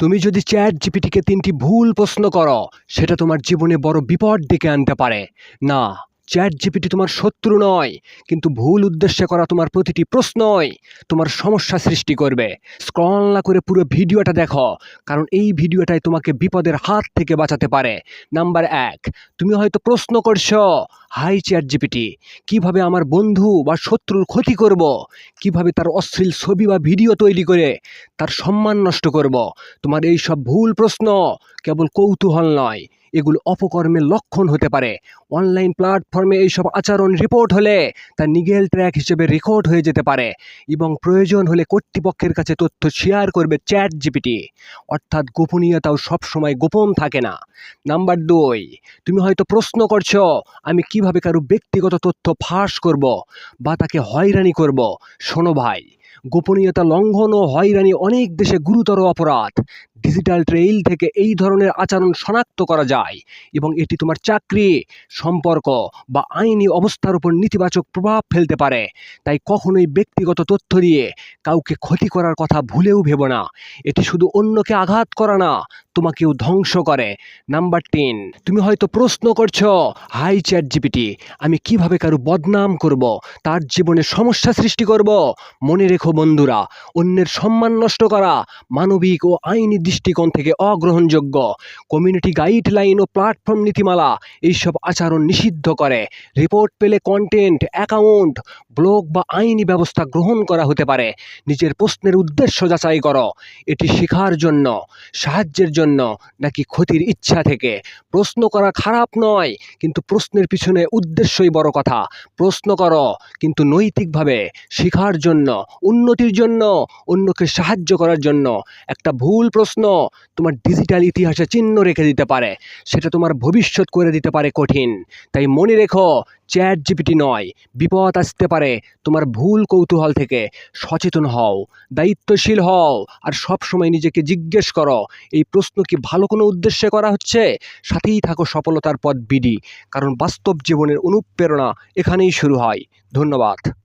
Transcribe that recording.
তুমি যদি চ্যাট জিপিটিকে তিনটি ভুল প্রশ্ন করো, সেটা তোমার জীবনে বড় বিপদ ডেকে আনতে পারে। না। চ্যাট জিপিটি তোমার শত্রু নয়, কিন্তু ভুল উদ্দেশ্যে করা তোমার প্রতিটি প্রশ্নই তোমার সমস্যা সৃষ্টি করবে। স্ক্রল না করে পুরো ভিডিওটা দেখো, কারণ এই ভিডিওটাই তোমাকে বিপদের হাত থেকে বাঁচাতে পারে। নাম্বার এক, তুমি হয়তো প্রশ্ন করছ, হাই চ্যাট জিপিটি কীভাবে আমার বন্ধু বা শত্রুর ক্ষতি করব? কীভাবে তার অশ্লীল ছবি বা ভিডিও তৈরি করে তার সম্মান নষ্ট করব? তোমার এই সব ভুল প্রশ্ন কেবল কৌতূহল নয় এগুলো অপকর্মের লক্ষণ হতে পারে। অনলাইন প্ল্যাটফর্মে এইসব আচরণ রিপোর্ট হলে তা নিগেল ট্র্যাক হিসেবে রেকর্ড হয়ে যেতে পারে এবং প্রয়োজন হলে কর্তৃপক্ষের কাছে তথ্য শেয়ার করবে চ্যাট জিপিটি অর্থাৎ গোপনীয়তাও সবসময় গোপন থাকে না। নাম্বার দুই, তুমি হয়তো প্রশ্ন করছ, আমি কীভাবে কারও ব্যক্তিগত তথ্য ফাঁস করব বা তাকে হয়রানি করব? শোনো ভাই, গোপনীয়তা লঙ্ঘন ও হয়রানি অনেক দেশে গুরুতর অপরাধ। ডিজিটাল ট্রেইল থেকে এই ধরনের আচরণ শনাক্ত করা যায় এবং এটি তোমার চাকরি, সম্পর্ক বা আইনি অবস্থার উপর নেতিবাচক প্রভাব ফেলতে পারে। তাই কখনোই ব্যক্তিগত তথ্য দিয়ে কাউকে ক্ষতি করার কথা ভুলেও ভেবো না। এটি শুধু অন্যকে আঘাত করে না, তোমাকেও ধ্বংস করে। নাম্বার তিন, তুমি হয়তো প্রশ্ন করছ, হাই চ্যাট জিপিটি আমি কীভাবে কারও বদনাম করব? তার জীবনে সমস্যা সৃষ্টি করব? মনে রেখো বন্ধুরা, অন্যের সম্মান নষ্ট করা, মানবিক ও আইনি দৃষ্টিকোণ থেকে অগ্রহণযোগ্য। কমিউনিটি গাইডলাইন ও প্ল্যাটফর্ম নীতিমালা এইসব আচরণ নিষিদ্ধ করে। রিপোর্ট পেলে কন্টেন্ট অ্যাকাউন্ট ব্লগ বা আইনি ব্যবস্থা গ্রহণ করা হতে পারে। নিজের প্রশ্নের উদ্দেশ্য যাচাই করো। এটি শেখার জন্য, সাহায্যের জন্য নাকি ক্ষতির ইচ্ছা থেকে? প্রশ্ন করা খারাপ নয়, কিন্তু প্রশ্নের পিছনে উদ্দেশ্যই বড় কথা। প্রশ্ন করো, কিন্তু নৈতিকভাবে শেখার জন্য, উন্নতির জন্য, অন্যকে সাহায্য করার জন্য। একটা ভুল প্রশ্ন, তোমার ডিজিটাল ইতিহাসে চিহ্ন রেখে দিতে পারে। সেটা তোমার ভবিষ্যৎ করে দিতে পারে কঠিন। তাই মনে রেখো চ্যাট জিপিটি নয়, বিপদ আসতে পারে তোমার ভুল কৌতূহল থেকে। সচেতন হও, দায়িত্বশীল হও, আর সব সময় নিজেকে জিজ্ঞেস করো, এই প্রশ্ন কি ভালো কোনো উদ্দেশ্যে করা হচ্ছে? সাথেই থাকো সফলতার পথ বিডি, কারণ বাস্তব জীবনের অনুপ্রেরণা এখানেই শুরু হয়। ধন্যবাদ।